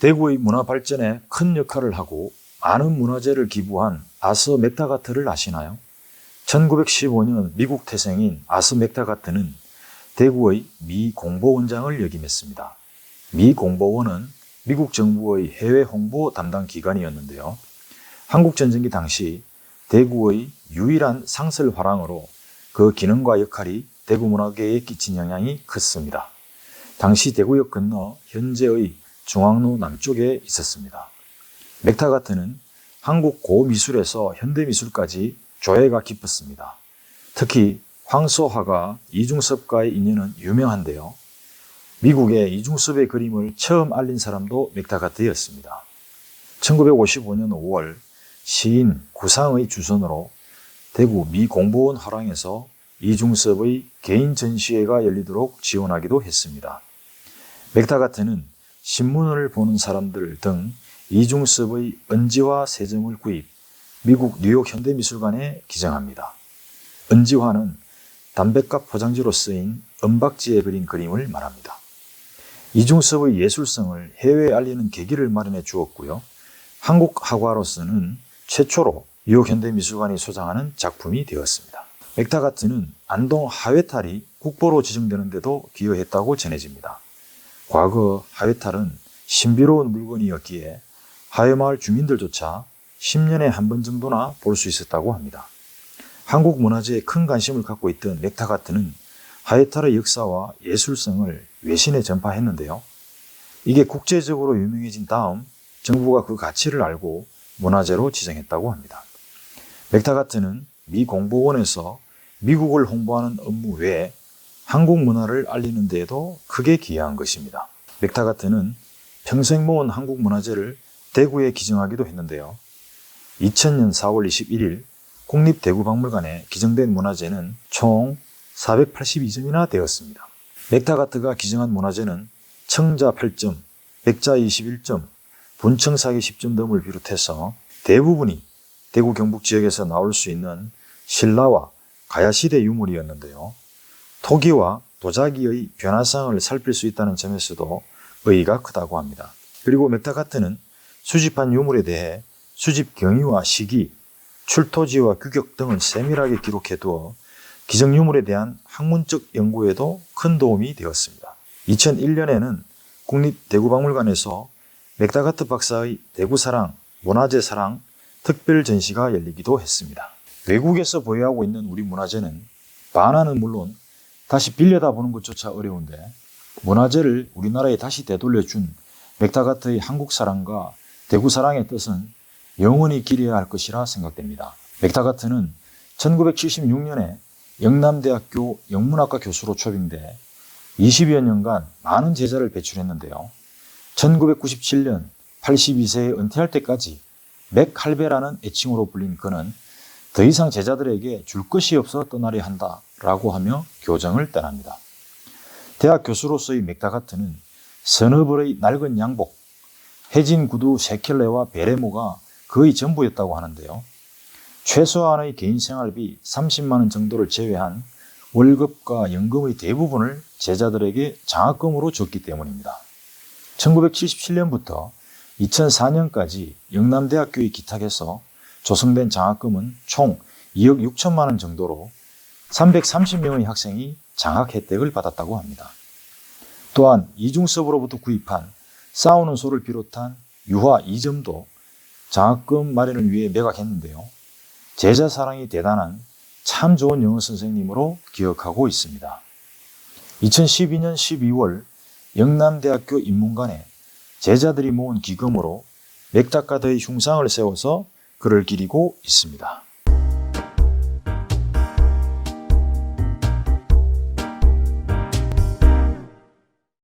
대구의 문화 발전에 큰 역할을 하고 많은 문화재를 기부한 아스 맥타가트를 아시나요? 1915년 미국 태생인 아스 맥타가트는 대구의 미 공보원장을 역임했습니다. 미 공보원은 미국 정부의 해외 홍보 담당 기관이었는데요. 한국전쟁기 당시 대구의 유일한 상설 화랑으로 그 기능과 역할이 대구 문화계에 끼친 영향이 컸습니다. 당시 대구역 건너 현재의 중앙로 남쪽에 있었습니다. 맥타가트는 한국 고미술에서 현대미술까지 조예가 깊었습니다. 특히 황소화가 이중섭과의 인연은 유명한데요. 미국에 이중섭의 그림을 처음 알린 사람도 맥타가트였습니다. 1955년 5월 시인 구상의 주선으로 대구 미 공보원 화랑에서 이중섭의 개인 전시회가 열리도록 지원하기도 했습니다. 맥타가트는 신문을 보는 사람들 등 이중섭의 은지화 세점을 구입, 미국 뉴욕 현대미술관에 기증합니다. 은지화는 담배값 포장지로 쓰인 은박지에 그린 그림을 말합니다. 이중섭의 예술성을 해외에 알리는 계기를 마련해 주었고요. 한국 학화로서는 최초로 뉴욕 현대미술관이 소장하는 작품이 되었습니다. 맥타가트는 안동 하회탈이 국보로 지정되는데도 기여했다고 전해집니다. 과거 하회탈은 신비로운 물건이었기에 하회마을 주민들조차 10년에 한 번 정도나 볼 수 있었다고 합니다. 한국 문화재에 큰 관심을 갖고 있던 맥타가트는 하회탈의 역사와 예술성을 외신에 전파했는데요. 이게 국제적으로 유명해진 다음 정부가 그 가치를 알고 문화재로 지정했다고 합니다. 맥타가트는 미 공보원에서 미국을 홍보하는 업무 외에 한국 문화를 알리는 데에도 크게 기여한 것입니다. 맥타가트는 평생 모은 한국 문화재를 대구에 기증하기도 했는데요. 2000년 4월 21일 국립대구박물관에 기증된 문화재는 총 482점이나 되었습니다. 맥타가트가 기증한 문화재는 청자 8점, 백자 21점, 분청사기 10점 등을 비롯해서 대부분이 대구 경북 지역에서 나올 수 있는 신라와 가야시대 유물이었는데요. 토기와 도자기의 변화상을 살필 수 있다는 점에서도 의의가 크다고 합니다. 그리고 맥타가트는 수집한 유물에 대해 수집 경위와 시기, 출토지와 규격 등을 세밀하게 기록해 두어 기증 유물에 대한 학문적 연구에도 큰 도움이 되었습니다. 2001년에는 국립대구박물관에서 맥다가트 박사의 대구사랑, 문화재 사랑 특별 전시가 열리기도 했습니다. 외국에서 보유하고 있는 우리 문화재는 반환은 물론 다시 빌려다 보는 것조차 어려운데 문화재를 우리나라에 다시 되돌려준 맥다가트의 한국 사랑과 대구 사랑의 뜻은 영원히 기려야 할 것이라 생각됩니다. 맥다가트는 1976년에 영남대학교 영문학과 교수로 초빙돼 20여 년간 많은 제자를 배출했는데요. 1997년 82세에 은퇴할 때까지 맥할배라는 애칭으로 불린 그는 더 이상 제자들에게 줄 것이 없어 떠나려 한다라고 하며 교정을 떠납니다. 대학 교수로서의 맥다가트는 서너 벌의 낡은 양복, 해진 구두 세켈레와 베레모가 거의 전부였다고 하는데요. 최소한의 개인 생활비 30만 원 정도를 제외한 월급과 연금의 대부분을 제자들에게 장학금으로 줬기 때문입니다. 1977년부터 2004년까지 영남대학교의 기탁에서 조성된 장학금은 총 2억 6천만 원 정도로 330명의 학생이 장학 혜택을 받았다고 합니다. 또한 이중섭으로부터 구입한 싸우는 소를 비롯한 유화 2점도 장학금 마련을 위해 매각했는데요. 제자 사랑이 대단한 참 좋은 영어 선생님으로 기억하고 있습니다. 2012년 12월 영남대학교 인문관에 제자들이 모은 기금으로 맥다카드의 흉상을 세워서 그를 기리고 있습니다.